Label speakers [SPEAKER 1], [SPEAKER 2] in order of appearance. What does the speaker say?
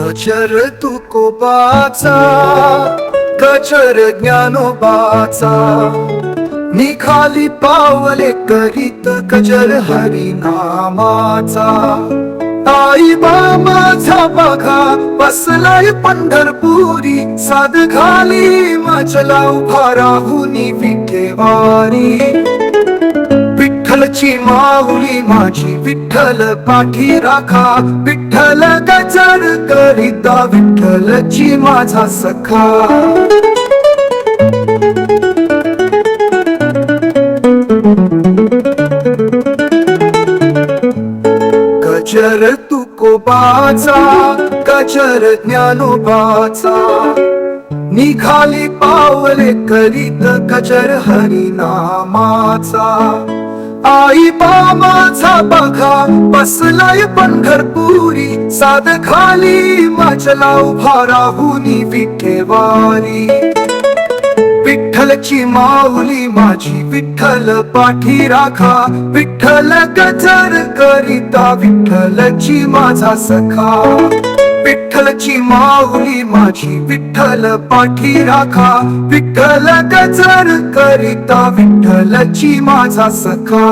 [SPEAKER 1] गजर तुकोबाचा गजर ज्ञानोबाचा निखाली पावले करीत गजर हरिनामाचा आई माझा बघा बसलाय पंढरपुरी साध घाली माझला उभा राहुनी विठेवारी. विठ्ठलची माऊली माझी. विठ्ठल पाठी राखा. विठ्ठल गजर करिता. विठ्ठलची माझा सखा. गजर तुकोबाचा गजर ज्ञानोबाचा निघाली पावले करीत गजर हरिनामाचा आई बामाचा बघा बसलाय पंढरपुरी साध खाली माझला उभा राहून विठेवारी विठ्ठलची माऊली माझी विठ्ठल पाठी राखा विठ्ठल गजर करिता विठ्ठलची माझा सखा. विठ्ठलची माऊली माझी विठ्ठल पाठी राखा विठ्ठल गजर करिता विठ्ठलची माझा सखा.